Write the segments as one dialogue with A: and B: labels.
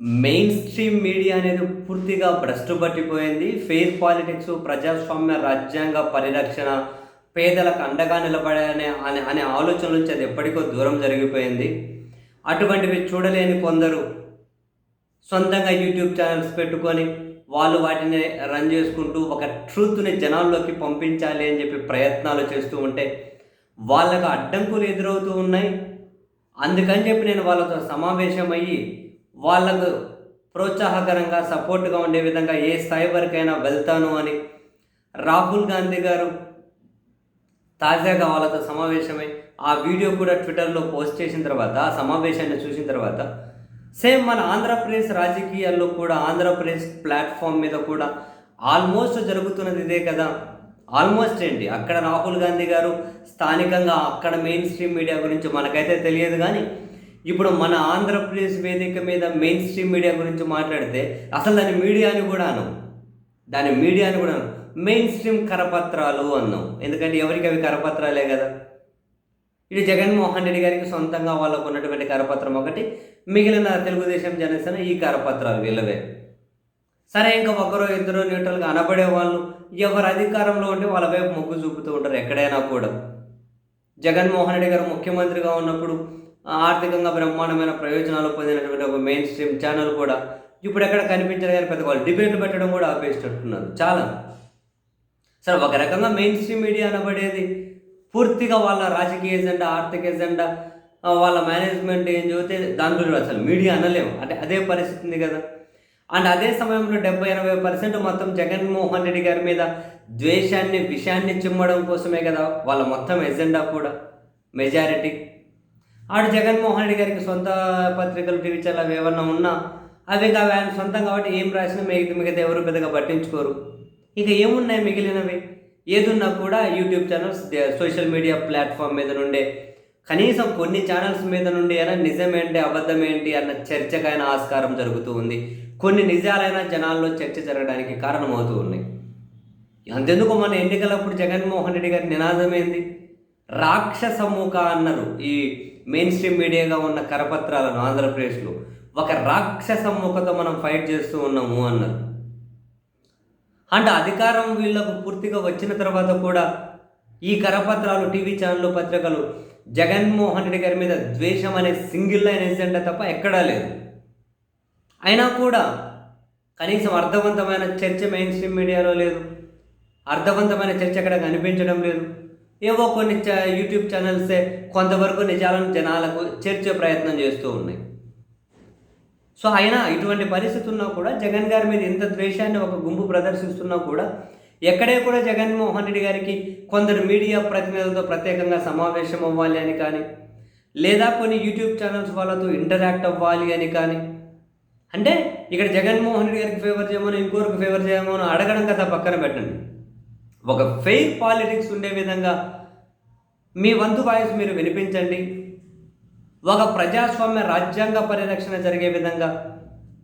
A: Main stream media అనేది పూర్తిగా భ్రష్టు పట్టిపోయింది ఫెయిర్ పాలిటిక్స్ ప్రజాస్వామ్య రాజ్యాంగ పరిరక్షణ పేదలకు అండగా నిలబడనే అనే అనే ఆలోచన నుంచి అది ఎప్పటికో దూరం జరిగిపోయింది. అటువంటివి చూడలేని కొందరు సొంతంగా యూట్యూబ్ ఛానల్స్ పెట్టుకొని వాళ్ళు వాటిని రన్ చేసుకుంటూ ఒక ట్రూత్ని జనాల్లోకి పంపించాలి అని చెప్పి ప్రయత్నాలు చేస్తూ ఉంటే వాళ్ళకు అడ్డంకులు ఎదురవుతూ ఉన్నాయి. అందుకని చెప్పి నేను వాళ్ళతో సమావేశమయ్యి వాళ్ళకు ప్రోత్సాహకరంగా సపోర్ట్గా ఉండే విధంగా ఏ స్థాయి వరకైనా వెళ్తాను అని రాహుల్ గాంధీ గారు తాజాగా వాళ్ళతో సమావేశమై ఆ వీడియో కూడా ట్విట్టర్లో పోస్ట్ చేసిన తర్వాత ఆ సమావేశాన్ని చూసిన తర్వాత సేమ్ మన ఆంధ్రప్రదేశ్ రాజకీయాల్లో కూడా ఆంధ్రప్రదేశ్ ప్లాట్ఫామ్ మీద కూడా ఆల్మోస్ట్ జరుగుతున్నది ఇదే కదా. ఆల్మోస్ట్ ఏంటి? అక్కడ రాహుల్ గాంధీ గారు స్థానికంగా అక్కడ మెయిన్ స్ట్రీమ్ మీడియా గురించి మనకైతే తెలియదు కానీ ఇప్పుడు మన ఆంధ్రప్రదేశ్ వేదిక మీద మెయిన్ స్ట్రీమ్ మీడియా గురించి మాట్లాడితే అసలు దాని మీడియాని కూడాను దాని మీడియాని కూడా మెయిన్ స్ట్రీమ్ కరపత్రాలు అన్నాం. ఎందుకంటే ఎవరికి అవి కరపత్రాలే కదా? ఇటు జగన్మోహన్ రెడ్డి గారికి సొంతంగా వాళ్ళకు ఉన్నటువంటి కరపత్రం ఒకటి మిగిలిన తెలుగుదేశం జనసేన ఈ కరపత్రాలు వీళ్ళవే. సరే ఇంకా ఒకరో ఇద్దరు న్యూట్రల్గా అనబడే వాళ్ళు ఎవరు అధికారంలో ఉంటే వాళ్ళ వైపు మొగ్గు చూపుతూ ఉంటారు ఎక్కడైనా కూడా. జగన్మోహన్ రెడ్డి గారు ముఖ్యమంత్రిగా ఉన్నప్పుడు ఆర్థికంగా బ్రహ్మాండమైన ప్రయోజనాలు పొందినటువంటి ఒక మెయిన్ స్ట్రీమ్ ఛానల్ కూడా ఇప్పుడు ఎక్కడ కనిపించలేదు కానీ పెద్ద వాళ్ళు డిబేట్లు పెట్టడం కూడా ఆపేసినట్టున్నారు. చాలా. సరే ఒక రకంగా మెయిన్ స్ట్రీమ్ మీడియా అనబడేది పూర్తిగా వాళ్ళ రాజకీయ ఎజెండా ఆర్థిక ఎజెండా వాళ్ళ మేనేజ్మెంట్ ఏం చదివితే దాని గురించి అసలు మీడియా అనలేము. అంటే అదే పరిస్థితి ఉంది కదా. అండ్ అదే సమయంలో డెబ్బై ఎనభై పర్సెంట్ మొత్తం జగన్మోహన్ రెడ్డి గారి మీద ద్వేషాన్ని విషయాన్ని చిమ్మడం కోసమే కదా వాళ్ళ మొత్తం ఎజెండా కూడా. మెజారిటీ ఆడు జగన్మోహన్ రెడ్డి గారికి సొంత పత్రికలు టీవీ ఛానల్ అవి ఏమన్నా ఉన్నా అవి కావు ఆయన సొంతం కాబట్టి ఏం రాసినా మిగతా మిగతా ఎవరు పెద్దగా పట్టించుకోరు. ఇక ఏమున్నాయి మిగిలినవి? ఏదున్నా కూడా YouTube channels social media platform మీద నుండే. కనీసం కొన్ని ఛానల్స్ మీద నుండి అయినా నిజమేంటి అబద్ధమేంటి అన్న చర్చకైనా ఆస్కారం జరుగుతూ ఉంది. కొన్ని నిజాలైన జనాల్లో చర్చ జరగడానికి కారణమవుతూ ఉన్నాయి. అంతెందుకు మన ఎన్నికలప్పుడు జగన్మోహన్ రెడ్డి గారి నినాదం ఏంది? రాక్షసముఖ అన్నారు ఈ మెయిన్ స్ట్రీమ్ మీడియాగా ఉన్న కరపత్రాలను ఆంధ్రప్రదేశ్లో ఒక రాక్షస ముఖతో మనం ఫైట్ చేస్తూ ఉన్నాము అన్నారు. అంటే అధికారం వీళ్ళకు పూర్తిగా వచ్చిన తర్వాత కూడా ఈ కరపత్రాలు టీవీ ఛానళ్ళు పత్రికలు జగన్మోహన్ రెడ్డి గారి మీద ద్వేషం అనే సింగిల్ లైన్ ఎజెండా తప్ప ఎక్కడా లేదు. అయినా కూడా కనీసం అర్థవంతమైన చర్చ మెయిన్ స్ట్రీమ్ మీడియాలో లేదు. అర్థవంతమైన చర్చ అక్కడ కనిపించడం లేదు. ఏవో కొన్ని యూట్యూబ్ ఛానల్సే కొంతవరకు నిజాలను జనాలకు చేర్చే ప్రయత్నం చేస్తూ ఉన్నాయి. సో అయినా ఇటువంటి పరిస్థితి ఉన్నా కూడా జగన్ గారి మీద ఇంత ద్వేషాన్ని ఒక గుంపు ప్రదర్శిస్తున్నా కూడా ఎక్కడే కూడా జగన్మోహన్ రెడ్డి గారికి కొందరు మీడియా ప్రతినిధులతో ప్రత్యేకంగా సమావేశం అవ్వాలి అని కానీ లేదా కొన్ని యూట్యూబ్ ఛానల్స్ వాళ్ళతో ఇంటరాక్ట్ అవ్వాలి అని కానీ అంటే ఇక్కడ జగన్మోహన్ రెడ్డి గారికి ఫేవర్ చేయమని ఇంకొకరికి ఫేవర్ చేయమని అడగడం కదా పక్కన పెట్టండి. ఒక ఫెయిర్ పాలిటిక్స్ ఉండే విధంగా మీ వంతు వాయిస్ మీరు వినిపించండి. ఒక ప్రజాస్వామ్య రాజ్యాంగ పరిరక్షణ జరిగే విధంగా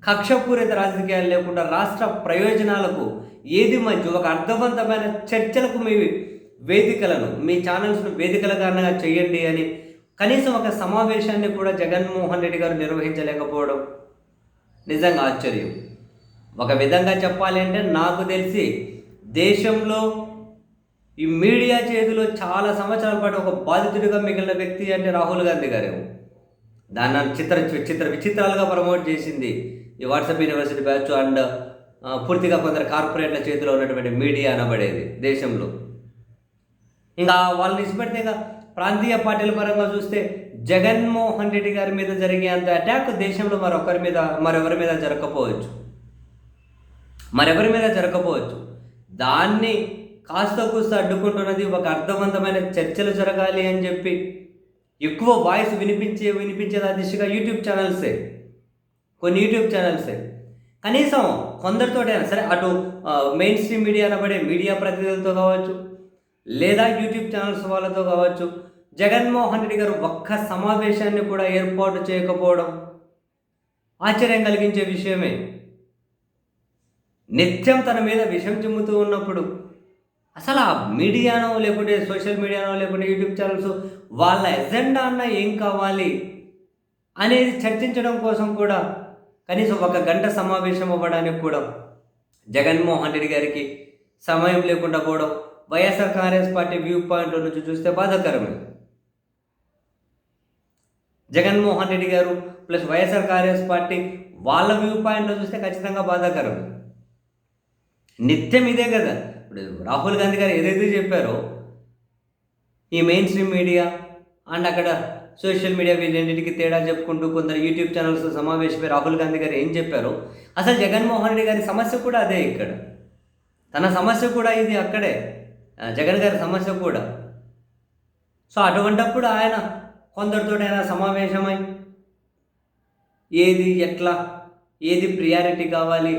A: కక్షపూరిత రాజకీయాలు లేకుండా రాష్ట్ర ప్రయోజనాలకు ఏది మంచి? ఒక అర్థవంతమైన చర్చలకు మీ వేదికలను మీ ఛానల్స్ను వేదికల కారణంగా చేయండి అని కనీసం ఒక సమావేశాన్ని కూడా జగన్మోహన్ రెడ్డి గారు నిర్వహించలేకపోవడం నిజంగా ఆశ్చర్యం. ఒక విధంగా చెప్పాలి అంటే నాకు తెలిసి దేశంలో ఈ మీడియా చేతిలో చాలా సంవత్సరాల పాటు ఒక బాధితుడిగా మిగిలిన వ్యక్తి అంటే రాహుల్ గాంధీ గారే. దాన్ని చిత్ర చిత్ర విచిత్రాలుగా ప్రమోట్ చేసింది ఈ వాట్సాప్ యూనివర్సిటీ బ్యాచ్ అండ్ పూర్తిగా కొందరు కార్పొరేట్ల చేతిలో ఉన్నటువంటి మీడియా అనబడేది దేశంలో. ఇంకా వాళ్ళని ఇచ్చిపెడితే ఇంకా ప్రాంతీయ పార్టీల పరంగా చూస్తే జగన్మోహన్ రెడ్డి గారి మీద జరిగే అంత అటాక్ దేశంలో మరొకరి మీద మరెవరి మీద జరగకపోవచ్చు. మరెవరి మీద జరగకపోవచ్చు. దాన్ని కాస్త కూస్త అడ్డుకుంటున్నది ఒక అర్థవంతమైన చర్చలు జరగాలి అని చెప్పి ఎక్కువ వాయిస్ వినిపించే వినిపించేది ఆ దిశగా యూట్యూబ్ ఛానల్సే. కొన్ని యూట్యూబ్ ఛానల్సే. కనీసం కొందరితోటైనా సరే అటు మెయిన్ స్ట్రీమ్ మీడియా అనబడే మీడియా ప్రతినిధులతో కావచ్చు లేదా యూట్యూబ్ ఛానల్స్ వాళ్ళతో కావచ్చు జగన్మోహన్ రెడ్డి గారు ఒక్క సమావేశాన్ని కూడా ఏర్పాటు చేయకపోవడం ఆశ్చర్యం కలిగించే విషయమే. నిత్యం తన మీద విషం చిమ్ముతూ ఉన్నప్పుడు అసలు ఆ మీడియానో లేకుంటే సోషల్ మీడియానో లేకుంటే యూట్యూబ్ ఛానల్స్ వాళ్ళ ఎజెండా అన్న ఏం కావాలి అనేది చర్చించడం కోసం కూడా కనీసం ఒక గంట సమావేశం అవ్వడానికి కూడా జగన్మోహన్ రెడ్డి గారికి సమయం లేకుండా పోవడం YSR Congress party view point నుంచి చూస్తే బాధాకరమే. జగన్మోహన్ రెడ్డి గారు ప్లస్ వైఎస్ఆర్ కాంగ్రెస్ పార్టీ వాళ్ళ వ్యూ పాయింట్లో చూస్తే ఖచ్చితంగా బాధాకరం. నిత్యం ఇదే కదా. ఇప్పుడు రాహుల్ గాంధీ గారు ఏదైతే చెప్పారో ఈ మెయిన్ స్ట్రీమ్ మీడియా అండ్ అక్కడ సోషల్ మీడియా వీళ్ళన్నిటికీ తేడా చెప్పుకుంటూ కొందరు యూట్యూబ్ ఛానల్స్ సమావేశమై రాహుల్ గాంధీ గారు ఏం చెప్పారో అసలు జగన్మోహన్ రెడ్డి గారి సమస్య కూడా అదే ఇక్కడ. తన సమస్య కూడా ఇది అక్కడే. జగన్ గారి సమస్య కూడా. సో అటువంటప్పుడు ఆయన కొందరితోటైనా సమావేశమై ఏది ఎట్లా ఏది ప్రియారిటీ కావాలి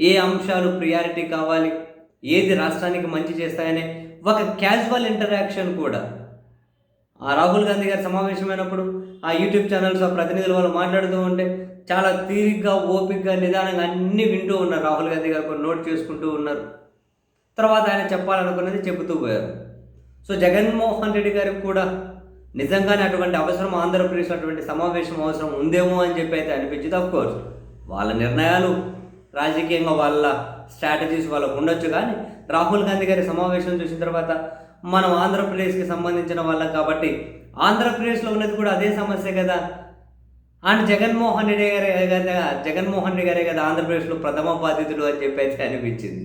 A: ఏ అంశాలు ప్రియారిటీ కావాలి? ఏది రాష్ట్రానికి మంచి చేస్తాయనే ఒక క్యాజువల్ ఇంటరాక్షన్ కూడా. ఆ రాహుల్ గాంధీ గారి సమావేశమైనప్పుడు ఆ యూట్యూబ్ ఛానల్స్ ఆ ప్రతినిధులు వాళ్ళు మాట్లాడుతూ ఉంటే చాలా తీరిగ్గా ఓపిక్గా నిదానంగా అన్నీ వింటూ ఉన్నారు. రాహుల్ గాంధీ గారు నోట్ చేసుకుంటూ ఉన్నారు. తర్వాత ఆయన చెప్పాలనుకున్నది చెబుతూ పోయారు. సో జగన్మోహన్ రెడ్డి గారికి కూడా నిజంగానే అటువంటి అవసరం ఆంధ్రప్రదేశ్ అటువంటి సమావేశం అవసరం ఉందేమో అని చెప్పి అయితే అనిపించింది. అఫ్ కోర్స్ వాళ్ళ నిర్ణయాలు రాజకీయంగా వాళ్ళ స్ట్రాటజీస్ వాళ్ళకు ఉండొచ్చు కానీ రాహుల్ గాంధీ గారి సమావేశం చూసిన తర్వాత మనం ఆంధ్రప్రదేశ్కి సంబంధించిన వాళ్ళం కాబట్టి ఆంధ్రప్రదేశ్లో ఉన్నది కూడా అదే సమస్య కదా. అండ్ జగన్మోహన్ రెడ్డి గారే కదా జగన్మోహన్ రెడ్డి గారే కదా ఆంధ్రప్రదేశ్లో ప్రథమ బాధితుడు అని చెప్పి అయితే అనిపించింది.